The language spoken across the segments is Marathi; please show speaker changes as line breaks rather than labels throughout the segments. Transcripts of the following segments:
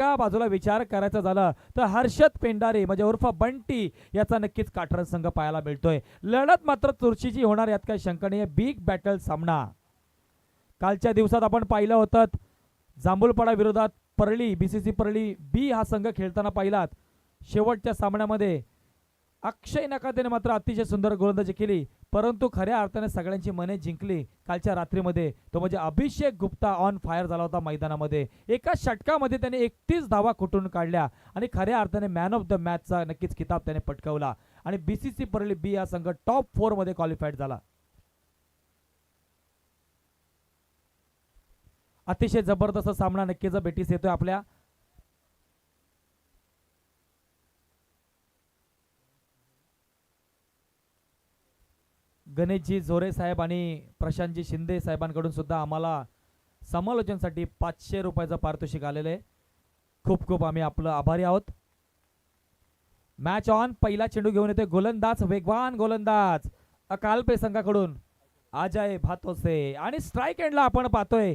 एका बाजूला विचार करायचा झाला तर हर्षद पेंडारे म्हणजे उर्फ बंटी याचा नक्कीच काठरण संघ पाहायला मिळतोय. लढत मात्र चुरशीची होणार यात काही शंका नाही बिग बॅटल सामना. कालच्या दिवसात आपण पाहिलं होतं जांभूलपाडा विरोधात परळी बीसीसी परळी बी हा संघ खेळताना पाहिलात. शेवटच्या सामन्यामध्ये अक्षय नकातेने मात्र अतिशय सुंदर गोलंदाजी केली परंतु खऱ्या अर्थाने सगळ्यांची मने जिंकली कालच्या रात्रीमध्ये. तो म्हणजे अभिषेक गुप्ता ऑन फायर झाला होता मैदानामध्ये. एका षटकामध्ये त्याने एकतीस धावा खुटून काढल्या आणि खऱ्या अर्थाने मॅन ऑफ द मॅचचा नक्कीच किताब त्याने पटकावला. आणि B C C Parli B हा संघ टॉप फोरमध्ये क्वालिफाईड झाला. अतिशय जबरदस्त सामना नक्कीच बेटीस येतोय आपल्या. गणेशजी झोरे साहेब आणि प्रशांतजी शिंदे साहेबांकडून सुद्धा आम्हाला समालोचनसाठी पाचशे रुपयाचं पारितोषिक आलेलं आहे. खूप खूप आम्ही आपलं आभारी आहोत. मॅच ऑन पहिला चेंडू घेऊन येतोय गोलंदाज वेगवान गोलंदाज. अकालपे संघाकडून अजय भातोसे. आणि स्ट्राईक एंडला आपण पाहतोय.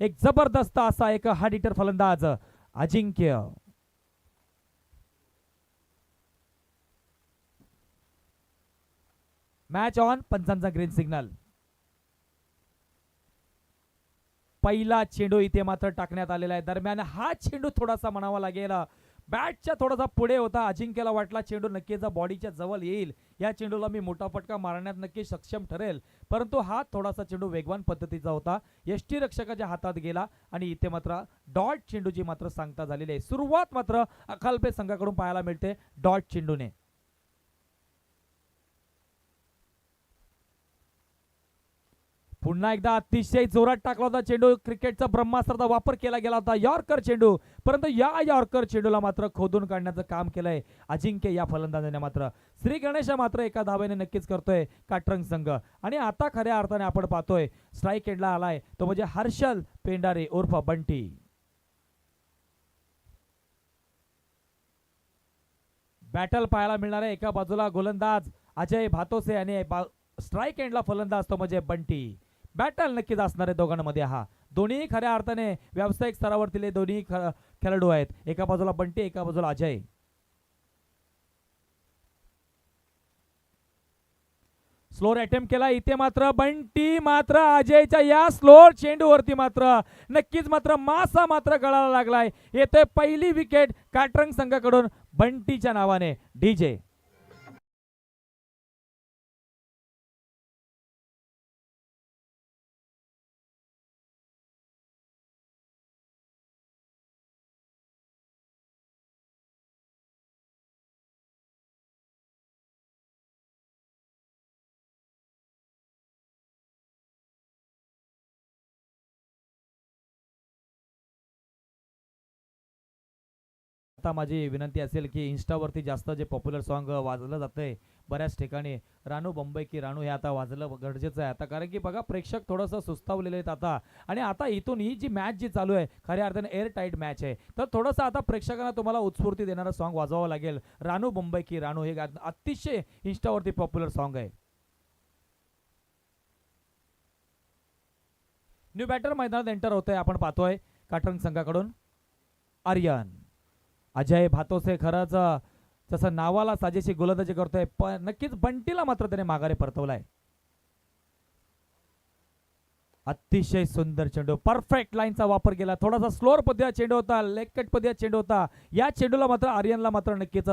एक जबरदस्त असा एक हा हिटर फलंदाज. अजिंक्य. मॅच ऑन पंचांचा ग्रीन सिग्नल पहिला चेंडू इथे मात्र टाकण्यात आलेला आहे. दरम्यान हा चेंडू थोडासा म्हणावा लागेल. बॅटच्या थोडासा पुढे होता. अजिंक्यला वाटला चेंडू नक्कीच बॉडीच्या जवळ येईल. या चेंडूला मी मोठा फटका मारण्यात नक्की सक्षम ठरेल. परंतु हा थोडासा चेंडू वेगवान पद्धतीचा होता. यष्टी रक्षकाच्या हातात गेला आणि इथे मात्र डॉट चेंडूची मात्र सांगता झालेली आहे. सुरुवात मात्र अकालपे संघाकडून पाहायला मिळते डॉट चेंडूने. पुन्हा एकदा अतिशय जोरात टाकला होता चेंडू. क्रिकेटचा ब्रह्मास्त्राचा वापर केला गेला होता यॉर्कर चेंडू. परंतु या यॉर्कर चेंडूला मात्र खोदून काढण्याचं काम केलंय. अजिंक्य या फलंदाजाने मात्र. श्री गणेश मात्र एका धावेने नक्कीच करतोय काटरंग संघ. आणि आता खऱ्या अर्थाने आपण पाहतोय स्ट्राईक एंडला आलाय. तो म्हणजे हर्षल पेंडारे उर्फ बंटी. बॅटल पाहायला मिळणार आहे. एका बाजूला गोलंदाज अजय भातोसे आणि स्ट्राईक एंडला फलंदाज तो म्हणजे बंटी. बॅटल नक्कीच असणार आहे दोघांमध्ये. हा दोन्ही खऱ्या अर्थाने व्यावसायिक स्तरावरतील दोन्ही खेळाडू आहेत. एका बाजूला बंटी एका बाजूला अजय. स्लोअर अटेम्प्ट केला. इथे मात्र बंटी मात्र अजयच्या या स्लोअर चेंडूवरती मात्र नक्कीच मात्र मासा मात्र गळायला लागलाय. येते पहिली विकेट काटरंग संघाकडून बंटीच्या नावाने. डीजे आता माझी विनंती असेल की इन्स्टावरती जास्त जे पॉप्युलर सॉन्ग वाजलं जातंय बऱ्याच ठिकाणी रानू बंबई की रानू हे आता वाजलं गरजेचं आहे. आता कारण की बघा प्रेक्षक थोडंसं सुस्तावलेले आहेत आता. आणि आता इथून ही जी मॅच जी चालू आहे खऱ्या अर्थाने एअर टाईट मॅच आहे. तर थोडंसं आता प्रेक्षकांना तुम्हाला उत्स्फूर्ती देणारं सॉन्ग वाजवावं लागेल. रानू बंबई की रानू हे अतिशय इन्स्टावरती पॉप्युलर सॉन्ग आहे. न्यू बॅटर मैदानात एंटर होतोय आपण पाहतोय. काटरंग संघाकडून आर्यन. अजय भातोसे खरंच अ, जसं नावाला साजेशी गोलंदाजी करतोय पण नक्कीच बंटीला मात्र त्याने माघारी परतवलाय. अतिशय सुंदर चेंडू परफेक्ट लाईनचा वापर केला. थोडासा स्लोअर पद्धतीचा चेंडू होता लेगकट पद्धतीचा चेंडू होता. या चेंडूला मात्र आर्यनला मात्र नक्कीच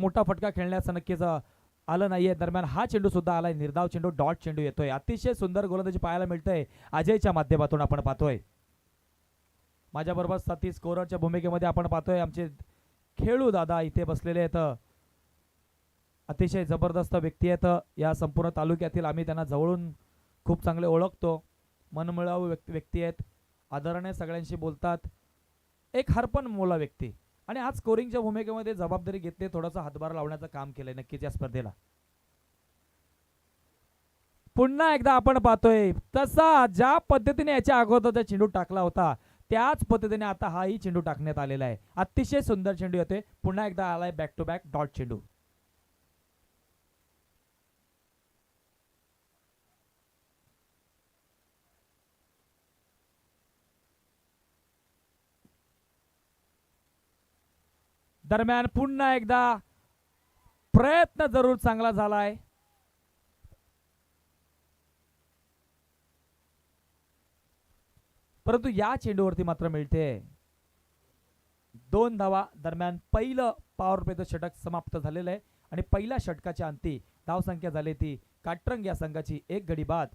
मोठा फटका खेळण्याचं नक्कीच आलं नाहीये. दरम्यान हा चेंडू सुद्धा आलाय निर्धाव चेंडू डॉट चेंडू येतोय. अतिशय सुंदर गोलंदाजी पाहायला मिळतंय. अजयच्या माध्यमातून आपण पाहतोय. माझ्याबरोबर साथी स्कोरच्या भूमिकेमध्ये आपण पाहतोय आमचे खेळू दादा इथे बसलेले आहेत. अतिशय जबरदस्त व्यक्ती आहेत. या संपूर्ण तालुक्यातील आम्ही त्यांना जवळून खूप चांगले ओळखतो. मनमिळावू व्यक्ती व्यक्ती आहेत. आदरणे सगळ्यांशी बोलतात. एक हरपण मोला व्यक्ती. आणि आज स्कोरिंगच्या भूमिकेमध्ये जबाबदारी घेतली थोडासा हातभार लावण्याचं काम केलंय नक्कीच या स्पर्धेला. पुन्हा एकदा आपण पाहतोय तसा ज्या पद्धतीने याच्या अगोदरचा चेंडू टाकला होता त्याच पद्धतीने आता हाही चेंडू टाकण्यात आलेला आहे. अतिशय सुंदर चेंडू येतोय. पुन्हा एकदा आलाय बॅक टू बॅक डॉट चेंडू. दरम्यान पुन्हा एकदा प्रयत्न जरूर चांगला झालाय. परंतु या चेंडूवरती मात्र मिळते. दोन धावा दरम्यान पहिलं पॉवर प्लेचं षटक समाप्त झालेलं आहे. आणि पहिल्या षटकाच्या अंती धावसंख्या झाली ती काटरंग या संघाची एक गडी बाद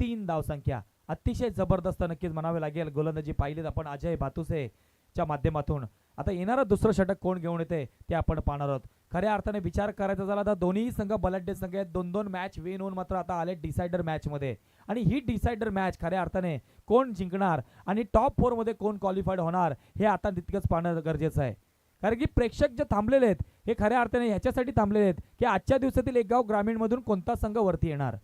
तीन धावसंख्या अतिशय जबरदस्त नक्कीच म्हणावे लागेल. गोलंदाजी पाहिलीत आपण अजय भातुसे च्या माध्यमातून. आता येणारं दुसरं षटक कोण घेऊन येते ते आपण पाहणार आहोत. खऱ्या अर्थाने विचार करायचा झाला तर दोन्ही संघ बलाढ्य संघ आहेत. दोन दोन मॅच विन होऊन मात्र आता आले डिसायडर मॅच मध्ये. आणि ही डिसायडर मॅच खऱ्या अर्थाने कोण जिंकणार आणि टॉप फोरमध्ये कोण क्वालिफाईड होणार हे आता तितकंच पाहणं गरजेचं आहे. कारण की प्रेक्षक जे थांबलेले आहेत हे खऱ्या अर्थाने ह्याच्यासाठी थांबलेले आहेत की आजच्या दिवसातील एक गाव ग्रामीण मधून कोणता संघ वरती येणार?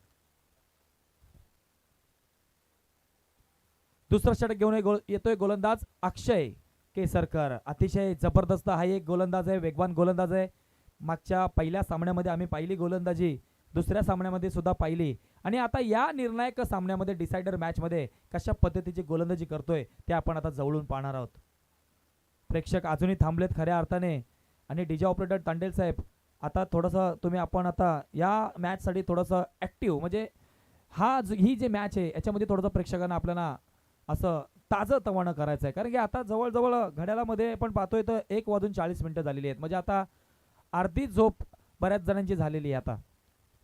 दुसरं षटक घेऊन ये- येतोय गोलंदाज अक्षय केसरकर. अतिशय जबरदस्त हा एक गोलंदाज आहे वेगवान गोलंदाज आहे. मागच्या पहिल्या सामन्यामध्ये आम्ही पाहिली गोलंदाजी. दुसऱ्या सामन्यामध्ये सुद्धा पाहिली. आणि आता या निर्णायक सामन्यामध्ये डिसायडर मॅचमध्ये कशा पद्धतीची गोलंदाजी करतोय ते आपण आता जवळून पाहणार आहोत. प्रेक्षक अजूनही थांबलेत खऱ्या अर्थाने. आणि डीजे ऑपरेटर तांडेल साहेब आता थोडंसं तुम्ही आपण आता या मॅचसाठी थोडंसं ॲक्टिव्ह म्हणजे हा ही जी मॅच आहे याच्यामध्ये थोडंसं प्रेक्षकांना आपल्याला असं ताजं तवानं करायचं आहे. कारण की आता जवळजवळ घड्याळामध्ये पण पाहतोय तर एक वाजून चाळीस मिनटं झालेली आहेत. म्हणजे आता अर्धी झोप बऱ्याच जणांची झालेली आहे आता.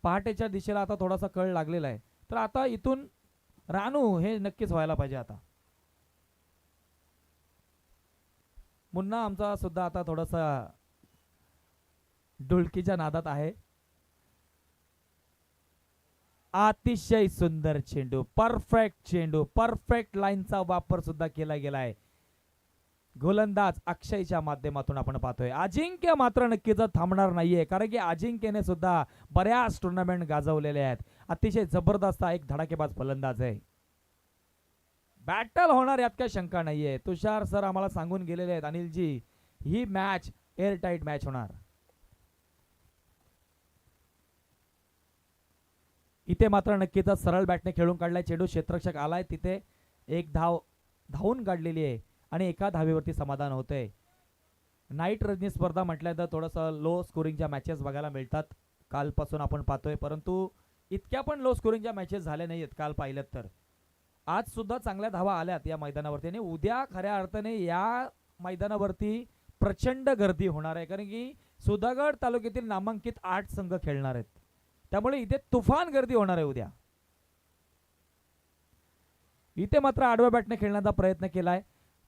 पहाटेच्या दिशेला आता थोडासा कळ लागलेला आहे. तर आता इथून रानू हे नक्कीच व्हायला पाहिजे आता. मुन्ना आमचा सुद्धा आता थोडासा डुलकीच्या नादात आहे. अतिशय सुंदर चेंडू परफेक्ट चेंडू परफेक्ट लाईनचा वापर सुद्धा केला गेला आहे गोलंदाज अक्षयच्या माध्यमातून आपण पाहतोय. अजिंक्य मात्र नक्कीच थांबणार नाहीये कारण की अजिंक्यने सुद्धा बऱ्याच टुर्नामेंट गाजवलेले आहेत. अतिशय जबरदस्त एक धडाकेबाज फलंदाज आहे. बॅटल होणार यात काही शंका नाहीये. तुषार सर आम्हाला सांगून गेलेले आहेत अनिलजी ही मॅच एअरटाईट मॅच होणार. इथे मात्र नक्कीच सरळ बॅटने खेळून काढलाय. चेडू क्षेत्रक्षक आलाय तिथे एक धाव धावून काढलेली आहे. आणि एका धावेवरती समाधान होतंय. नाईट रजनी स्पर्धा म्हटल्या तर थोडंसं लो स्कोरिंगच्या मॅचेस बघायला मिळतात. कालपासून आपण पाहतोय परंतु इतक्या पण लो स्कोरिंगच्या मॅचेस झाल्या आहेत काल पाहिलं तर. आज सुद्धा चांगल्या धावा आल्यात या मैदानावरती आणि उद्या खऱ्या अर्थाने या मैदानावरती प्रचंड गर्दी होणार आहे कारण की सुधागड तालुक्यातील नामांकित आठ संघ खेळणार आहेत. त्यामुळे इथे तुफान गर्दी होणार आहे उद्या. इथे मात्र आडव्या बॅटने खेळण्याचा प्रयत्न केलाय.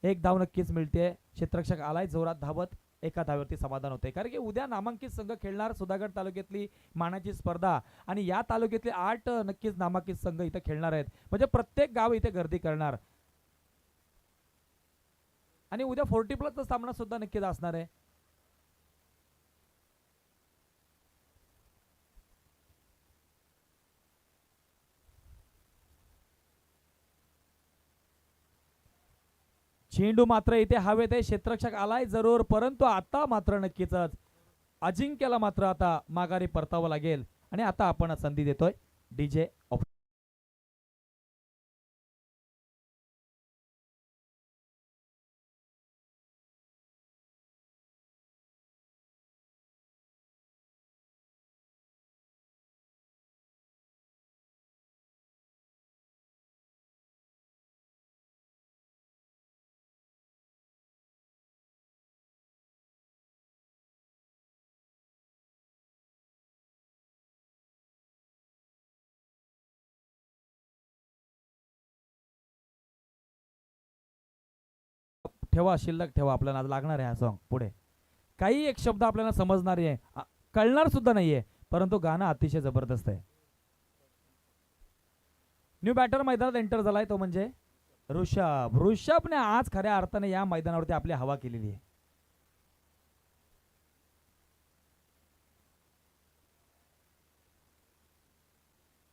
एक धाव नक्कीच मिळते क्षेत्ररक्षक आलाय जोरात धावत एका धावेवरती समाधान होते कारण की उद्या नामांकित संघ खेळणार सुधागड तालुक्यातली मानाची स्पर्धा आणि या तालुक्यातले आठ नक्कीच नामांकित संघ इथे खेळणार आहेत. म्हणजे प्रत्येक गाव इथे गर्दी करणार. आणि उद्या फोर्टी प्लसचा सामना सुद्धा नक्कीच असणार आहे. चेंडू मात्र इथे हवेत आहे. क्षेत्रक्षक आलाय जरूर परंतु आता मात्र नक्कीच अजिंक्यला मात्र आता माघारी परतावं लागेल. आणि आता आपण संधी देतोय. डीजे ठेवा शिल्लक ठेवा आपल्याला लागणार आहे हा सॉन्ग पुढे. काही एक शब्द आपल्याला समजणार आहे. कळणार सुद्धा नाहीये परंतु गाणं अतिशय जबरदस्त आहे. न्यू बॅटर मैदानात एंटर झालाय तो म्हणजे ऋषभ. ऋषभने आज खऱ्या अर्थाने या मैदानावरती आपली हवा केलेली आहे.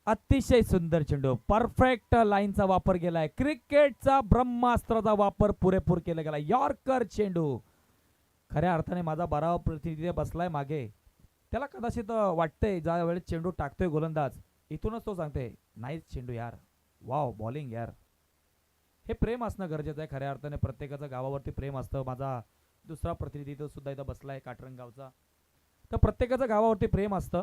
अतिशय सुंदर चेंडू. परफेक्ट लाईनचा वापर केलाय. क्रिकेटचा ब्रह्मास्त्राचा वापर पुरेपूर केला गेला यॉर्कर चेंडू. खऱ्या अर्थाने माझा बारावा प्रतिनिधी बसलाय मागे. त्याला कदाचित वाटतंय ज्या वेळेस चेंडू टाकतोय गोलंदाज इथूनच तो सांगते नाहीच चेंडू यार. वाव बॉलिंग यार. हे प्रेम असणं गरजेचं आहे. खऱ्या अर्थाने प्रत्येकाचं गावावरती प्रेम असतं. माझा दुसरा प्रतिनिधी तो सुद्धा इथं बसलाय काटरंग गावचा तर प्रत्येकाचं गावावरती प्रेम असतं.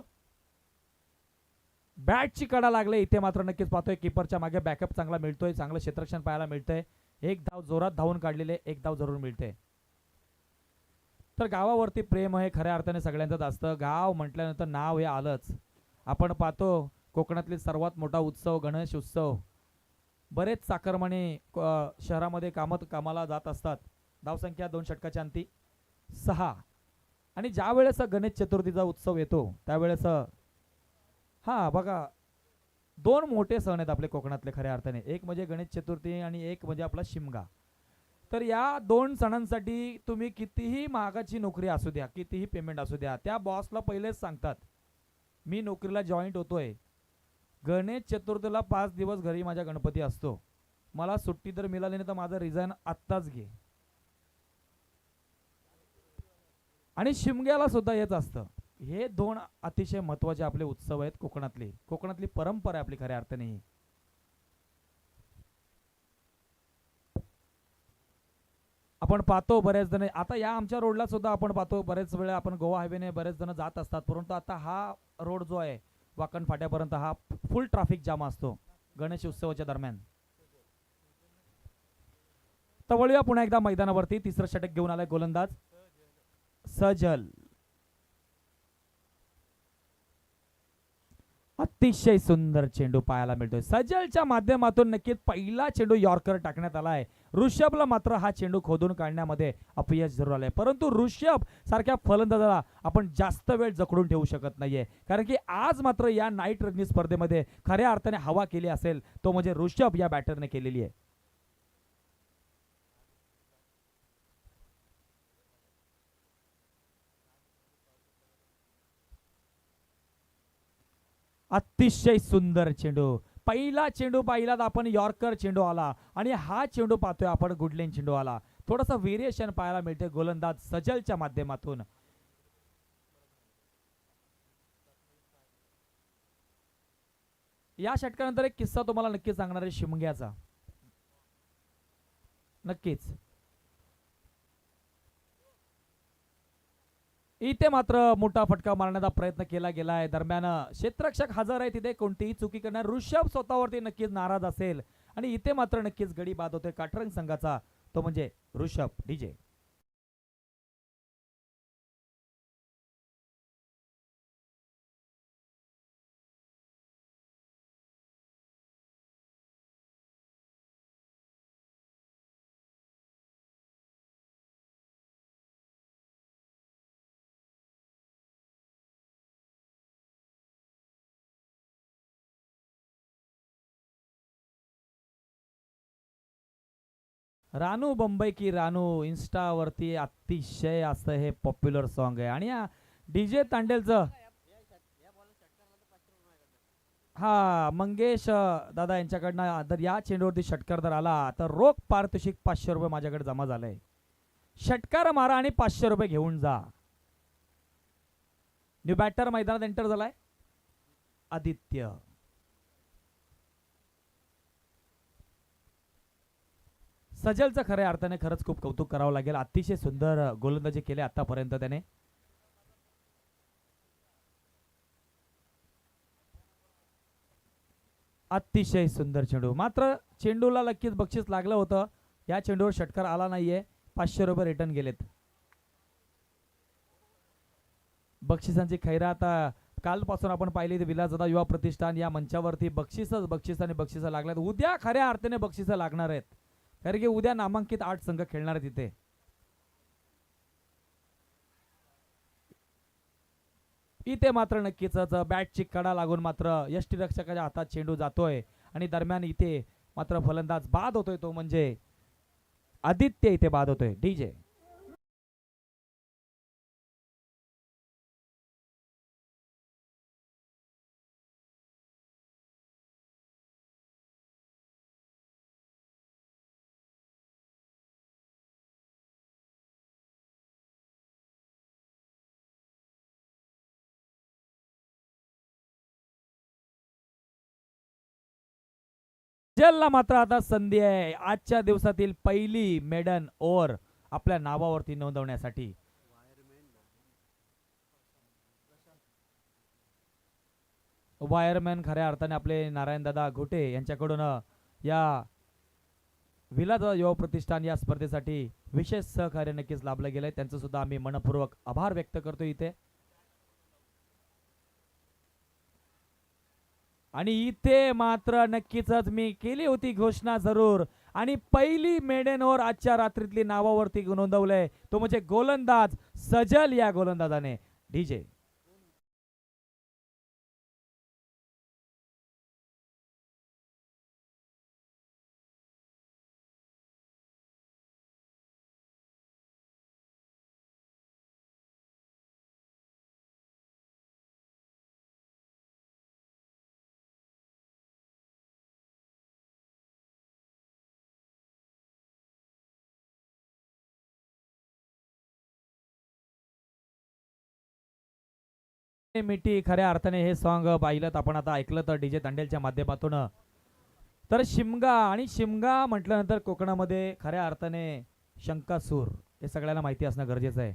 बॅटची कडा लागले इथे मात्र नक्कीच पाहतोय किपरच्या मागे बॅकअप चांगला मिळतोय चांगलं क्षेत्रक्षण पाहायला मिळतंय. एक धाव जोरात धावून काढलेले एक धाव जरूर मिळते. तर गावावरती प्रेम हे खऱ्या अर्थाने सगळ्यांचंच असतं. गाव म्हटल्यानंतर नाव हे आलंच. आपण पाहतो कोकणातील सर्वात मोठा उत्सव गणेश उत्सव. बरेच चाकरमाने शहरामध्ये कामत कामाला जात असतात. धावसंख्या दोन षटकाच्या अंती. सहा. आणि ज्या वेळेस गणेश चतुर्थीचा उत्सव येतो त्यावेळेस हा बघा. दोन मोठे सण आहेत आपले कोकणातले खऱ्या अर्थाने. एक म्हणजे गणेश चतुर्थी आणि एक म्हणजे आपला शिमगा. तर या दोन सणांसाठी तुम्ही कितीही महागाची नोकरी असू द्या कितीही पेमेंट असू द्या त्या बॉसला पहिलेच सांगतात मी नोकरीला जॉईंट होतोय. गणेश चतुर्थीला पाच दिवस घरी माझ्या गणपती असतो. मला सुट्टी जर मिळाली नाही तर माझं रिझाईन आत्ताच घे. आणि शिमग्याला सुद्धा हेच असतं. हे दोन अतिशय महत्त्वाचे आपले उत्सव आहेत कोकणातले. कोकणातली परंपरा आहे आपली खऱ्या अर्थाने ही. आपण पाहतो बरेच जण आता या आमच्या रोडला सुद्धा आपण पाहतो बरेच वेळा आपण गोवा हायवेने बरेच जण जात असतात परंतु आता हा रोड जो आहे वाकण फाट्यापर्यंत हा फुल ट्रॅफिक जाम असतो गणेश उत्सवाच्या दरम्यान. तर वळूया पुन्हा एकदा मैदानावरती तिसरं षटक घेऊन आलाय गोलंदाज. सजल. अतिशय सुंदर चेंडू पाहायला मिळतोय. सजलच्या माध्यमातून नक्कीच पहिला चेंडू यॉर्कर टाकण्यात आलाय ऋषभला मात्र हा चेंडू खोदून काढण्यामध्ये अपयश जरूर आलंय. परंतु ऋषभ सारख्या फलंदाजाला आपण जास्त वेळ जखडून ठेवू शकत नाहीये. कारण की आज मात्र या नाईट रग्नी स्पर्धेमध्ये खऱ्या अर्थाने हवा केली असेल तो म्हणजे ऋषभ या बॅटरने केलेली आहे. अतिशय सुंदर चेंडू. पहिला चेंडू पाहिला तर आपण यॉर्कर चेंडू आला. आणि हा चेंडू पाहतोय आपण गुडलेन चेंडू आला. थोडंसं व्हेरिएशन पाहायला मिळते गोलंदाज सजलच्या माध्यमातून. या षटकानंतर एक किस्सा तुम्हाला नक्कीच सांगणार आहे शिमग्याचा. नक्कीच. इथे मात्र मोठा फटका मारण्याचा प्रयत्न केला गेला आहे दरम्यान क्षेत्ररक्षक हजर आहे तिथे कोणतीही चुकी करणार ऋषभ स्वतःवरती नक्कीच नाराज असेल. आणि इथे मात्र नक्कीच गडी बाद होते काटरंग संघाचा तो म्हणजे ऋषभ डीजे. रानू बंबई की रानू इन्स्टावरती अतिशय असं हे पॉप्युलर सॉन्ग आहे. आणि या डीजे तांडेलचं हा मंगेश दादा यांच्याकडनं जर या चेंडूवरती षटकार जर आला तर रोख पारितोषिक पाचशे रुपये माझ्याकडे जमा झालंय. षटकार मारा आणि पाचशे रुपये घेऊन जा. न्यू बॅटर मैदानात एंटर झालाय. आदित्य. सजलचं खऱ्या अर्थाने खरंच खूप कौतुक करावं लागेल. अतिशय सुंदर गोलंदाजी केले आतापर्यंत त्याने. अतिशय सुंदर चेंडू. मात्र चेंडूला नक्कीच बक्षीस लागलं होतं. या चेंडूवर षटकार आला नाहीये. पाचशे रुपये रिटर्न गेलेत. बक्षिसांची खैरात आता कालपासून आपण पाहिली ते विलासदा युवा प्रतिष्ठान या मंचावरती बक्षीसच बक्षीस आणि बक्षिसं लागल्यात. उद्या खऱ्या अर्थाने बक्षिसं लागणार आहेत. कारण की उद्या नामांकित आठ संघ खेळणार तिथे इथे. मात्र नक्कीच बॅटची कडा लागून मात्र यष्टीरक्षकाच्या हातात चेंडू जातोय आणि दरम्यान इथे मात्र फलंदाज बाद होतोय तो म्हणजे आदित्य इथे बाद होतोय. डीजे जलला मात्र आता संधी आहे. आजच्या दिवसातील पहिली मेडन ओव्हर आपल्या नावावरती नोंदवण्यासाठी. वायरमॅन खऱ्या अर्थाने आपले नारायणदादा घोटे यांच्याकडून या विलाद युवा प्रतिष्ठान या स्पर्धेसाठी विशेष सहकार्य नक्कीच लाभलं गेलंय. त्यांचं सुद्धा आम्ही मनपूर्वक आभार व्यक्त करतो इथे. आणि इथे मात्र नक्कीच मी केली होती घोषणा जरूर. आणि पहिली मेडेनवर आजच्या रात्रीतली नावावरती नोंदवलंय. तो म्हणजे गोलंदाज सजल या गोलंदाजाने. डीजे मिठी खऱ्या अर्थाने हे सॉन्ग पाहिलं आपण आता ऐकलं तर डीजे तांडेलच्या माध्यमातून. तर शिमगा आणि शिमगा म्हटल्यानंतर कोकणामध्ये खऱ्या अर्थाने शंकासूर हे सगळ्यांना माहिती असणं गरजेचं आहे.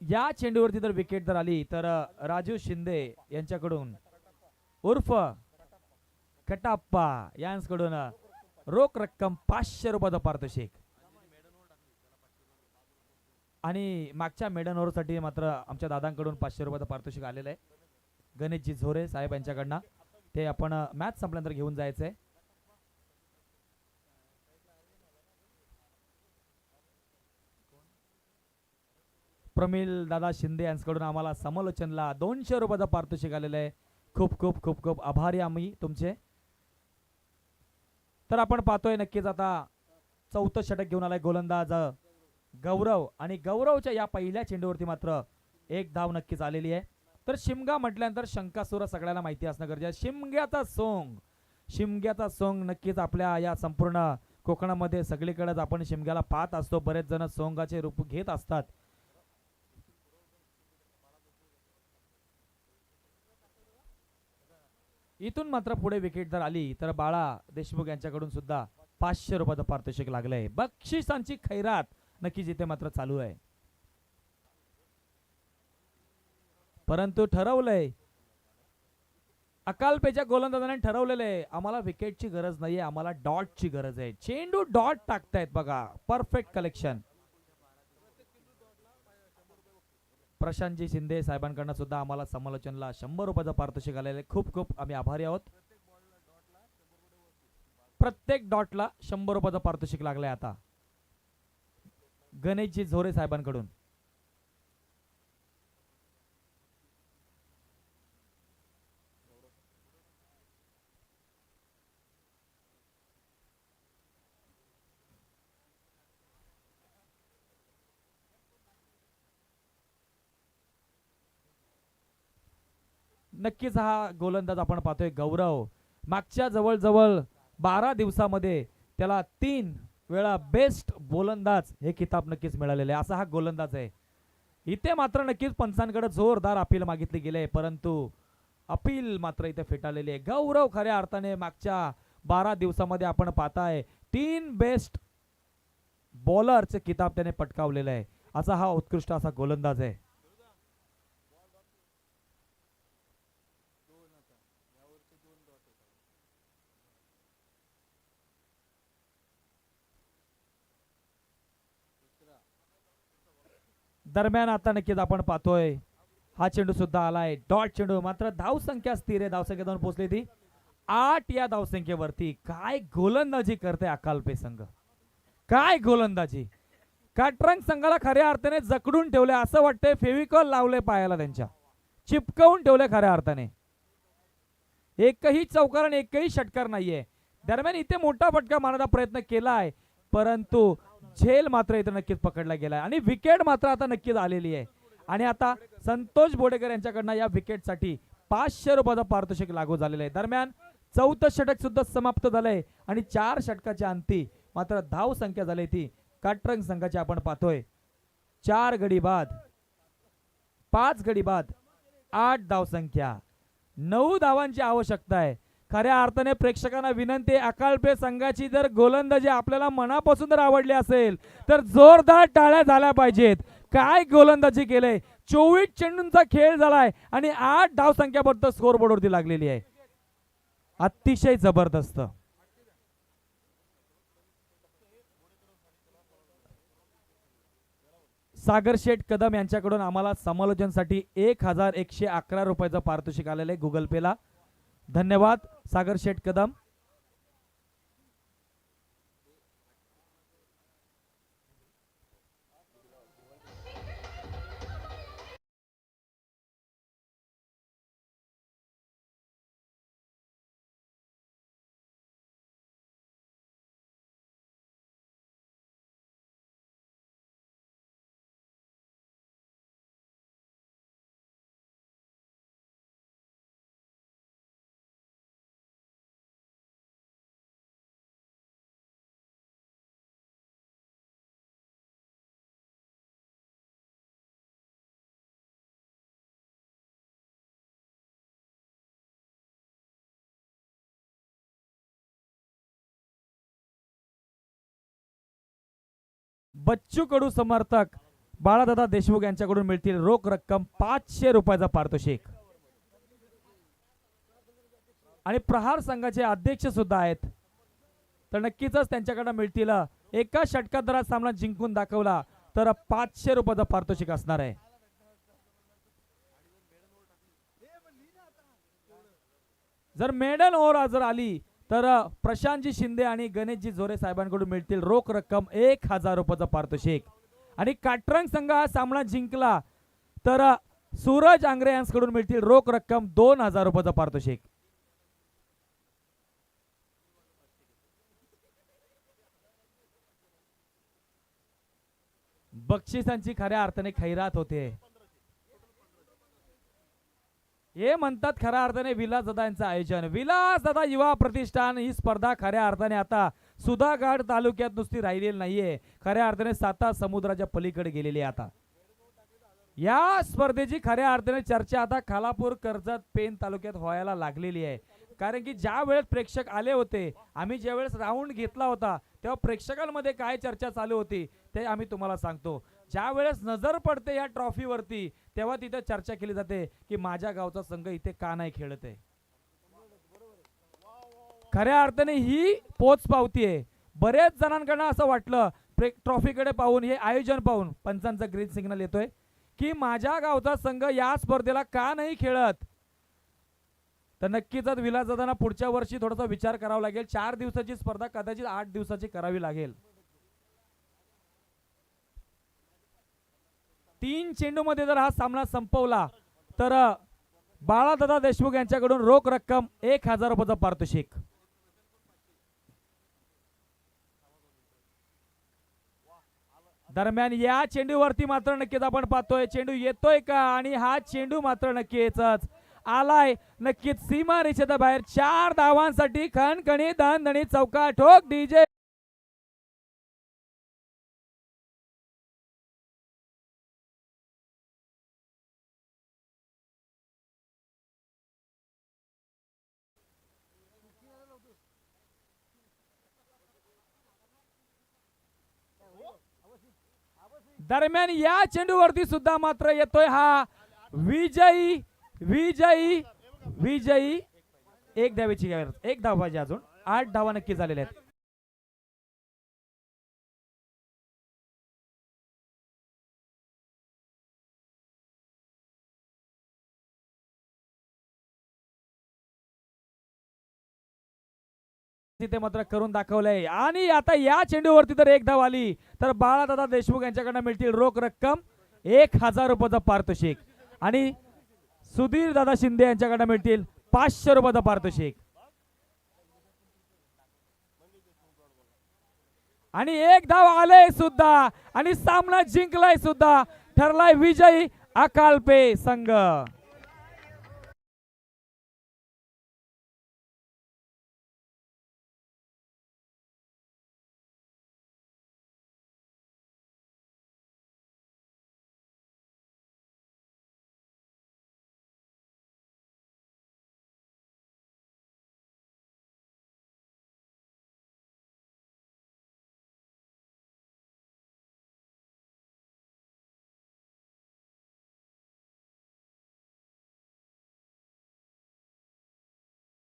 या चेंडूवरती जर विकेट जर आली तर राजू शिंदे यांच्याकडून उर्फ कटाप्पा यांकडून रोख रक्कम पाचशे रुपयाचा पारितोषिक. आणि मागच्या मेडन ओव्हरसाठी मात्र आमच्या दादांकडून पाचशे रुपयाचं पारितोषिक आलेलं आहे. गणेशजी झोरे साहेब यांच्याकडनं. ते आपण मॅच संपल्यानंतर घेऊन जायचंय. प्रमिल दादा शिंदे यांच्याकडून आम्हाला समालोचनला दोनशे रुपयाचं पारितोषिक आलेलं आहे. खूप खूप खूप खूप आभारी आम्ही तुमचे. तर आपण पाहतोय नक्कीच आता चौथं षटक घेऊन आलाय गोलंदाज गौरव आणि गौरवच्या या पहिल्या चेंडूवरती मात्र एक धाव नक्कीच आलेली आहे. तर शिमगा म्हटल्यानंतर शंकासुर सगळ्यांना माहिती असणं गरजेचं आहे. शिमग्याचा सोंग शिमग्याचा सोंग नक्कीच आपल्या या संपूर्ण कोकणामध्ये सगळीकडेच आपण शिमग्याला पाहत असतो. बरेच जण सोंगाचे रूप घेत असतात. इथून मात्र पुढे विकेट जर आली तर बाळा देशमुख यांच्याकडून सुद्धा पाचशे रुपयाचं पारितोषिक लागलंय. बक्षिसांची खैरात नक्कीच इथे मात्र चालू आहे. परंतु ठरवलंय अकालपेच्या गोलंदाजाने ठरवलेलं आहे आम्हाला विकेटची गरज नाहीये आम्हाला डॉटची गरज आहे. चेंडू डॉट टाकतायत बघा परफेक्ट कलेक्शन प्रशांतजी शिंदे साहेबांकडनं सुद्धा आम्हाला समालोचनला शंभर रुपयाचं पारितोषिक आलेलं आहे. खूप खूप आम्ही आभारी आहोत. प्रत्येक डॉटला शंभर रुपयाचं पारितोषिक लागलंय आता. गणेशजी झोरे साहेबांकडून. नक्कीच हा गोलंदाज आपण पाहतोय गौरव. मागच्या जवळजवळ बारा दिवसामध्ये त्याला तीन वेळा बेस्ट गोलंदाज हे किताब नक्कीच मिळालेले आहे. असा हा गोलंदाज आहे. इथे मात्र नक्कीच पंचांकडे जोरदार अपील मागितली गेली आहे परंतु अपील मात्र इथे फेटाळलेली आहे. गौरव खऱ्या अर्थाने मागच्या बारा दिवसामध्ये आपण पाहताय तीन बेस्ट बॉलरचे किताब त्याने पटकावलेलं आहे. असा हा उत्कृष्ट असा गोलंदाज आहे. दरम्यान आता नक्कीच आपण पाहतोय हा चेंडू सुद्धा आलाय. डॉट चेंडू मात्र धावसंख्या स्थिर आहे. धावसंख्या जाऊन पोहोचली ती आठ या धावसंख्येवरती काय गोलंदाजी करते अकालपे संघ. काय गोलंदाजी. काटरंग संघाला खऱ्या अर्थाने जकडून ठेवले असं वाटतंय फेविकॉल लावले पायाला त्यांच्या. चिपकवून ठेवले खऱ्या अर्थाने. एकही चौकार आणि एकही षटकार नाहीये. दरम्यान इथे मोठा फटका मारण्याचा प्रयत्न केलाय. परंतु झेल मात्र इथं नक्कीच पकडला गेलाय. आणि विकेट मात्र आता नक्कीच आलेली आहे. आणि आता संतोष बोडेकर यांच्याकडनं या विकेटसाठी पाचशे रुपयाचा पारितोषिक लागू झालेलं आहे. दरम्यान चौथं षटक सुद्धा समाप्त झालंय. आणि चार षटकाच्या अंती मात्र धाव संख्या झाली ती काटरंग संघाची आपण पाहतोय. चार गडी बाद पाच गडी बाद आठ धाव संख्या. नऊ धावांची आवश्यकता आहे. खऱ्या अर्थाने प्रेक्षकांना विनंती अकालपे संघाची जर गोलंदाजी आपल्याला मनापासून जर आवडली असेल तर जोरदार टाळ्या झाल्या पाहिजेत. काय गोलंदाजी केलंय चोवीस चेंडूंचा खेळ झालाय आणि आठ धाव संख्या स्कोर बोर्डवरती लागलेली आहे. अतिशय जबरदस्त. सागर शेठ कदम यांच्याकडून आम्हाला समालोचनसाठी एक हजार एकशे अकरा रुपयाचं पारितोषिक आलेलं आहे गुगल पेला धन्यवाद. सागर शेठ कदम. बच्चू कडू समर्थक बाळादादा देशमुख यांच्याकडून मिळतील रोख रक्कम पाचशे रुपयाचा पारितोषिक. आणि प्रहार संघाचे अध्यक्ष सुद्धा आहेत. तर नक्कीच त्यांच्याकडे मिळतील एका षटकात दरात सामना जिंकून दाखवला तर पाचशे रुपयाचा पारितोषिक असणार आहे. जर मेडल ओव्हर जर आली तर प्रशांतजी शिंदे आणि गणेशजी जोरे साहेबांकडून मिळतील रोख रक्कम एक हजार रुपयाचा पारितोषिक. आणि काटरंग संघ हा सामना जिंकला तर सूरज आंग्रे यांच्याकडून मिळतील रोख रक्कम दोन हजार रुपयाचा पारितोषिक. बक्षिसांची खऱ्या अर्थाने खैरात होते. हे म्हणतात खऱ्या अर्थाने विलास दादा यांचं आयोजन. विलास दादा युवा प्रतिष्ठान ही स्पर्धा खऱ्या अर्थाने आता सुधागड तालुक्यात नुसती राहिलेली नाहीये. खऱ्या अर्थाने साता समुद्राच्या पलीकडे गेलेली आहे आता. या स्पर्धेची खऱ्या अर्थाने चर्चा आता खालापूर कर्जत पेन तालुक्यात व्हायला लागलेली आहे. कारण की ज्या वेळेस प्रेक्षक आले होते आम्ही ज्या वेळेस राऊंड घेतला होता तेव्हा प्रेक्षकांमध्ये काय चर्चा चालू होती ते आम्ही तुम्हाला सांगतो. ज्या वेळेस नजर पडते या ट्रॉफीवरती तेव्हा तिथे चर्चा केली जाते की माझ्या गावचा संघ इथे का नाही खेळत आहे खऱ्या अर्थाने ही पोच पावती आहे. बरेच जणांकडनं असं वाटलं ट्रॉफीकडे पाहून हे आयोजन पाहून पंचांचा ग्रीन सिग्नल येतोय की माझ्या गावचा संघ या स्पर्धेला का नाही खेळत? तर नक्कीच विलास जाताना पुढच्या वर्षी थोडासा विचार करावा लागेल. चार दिवसाची स्पर्धा कदाचित आठ दिवसाची करावी लागेल. तीन चेंडूमध्ये जर हा सामना संपवला तर बाळादादा देशमुख यांच्याकडून रोख रक्कम एक हजार रुपयाचा पारितोषिक. दरम्यान या चेंडूवरती मात्र नक्कीच आपण पाहतोय चेंडू येतोय का? आणि हा चेंडू मात्र नक्कीच आलाय. नक्कीच सीमा रेषेच्या बाहेर चार धावांसाठी खणखणी दणदणी चौका ठोक डीजे दरम्यान या चेंडूवरती सुद्धा मात्र येतोय हा विजयी विजयी विजयी. एक धावेची गरज एक धाव पाहिजे अजून. आठ धावा नक्की झालेल्या आहेत. तिथे मात्र करून दाखवलंय. आणि आता या चेंडूवरती तर एक धाव आली. तर बाळादादा देशमुख यांच्याकडनं मिळतील रोख रक्कम एक हजार रुपयाचं पारितोषिक. आणि सुधीर दादा शिंदे यांच्याकडनं मिळतील पाचशे रुपयाचं पारितोषिक. आणि एक धाव आलंय सुद्धा आणि सामना जिंकलाय सुद्धा ठरलाय विजयी अकालपे संघ.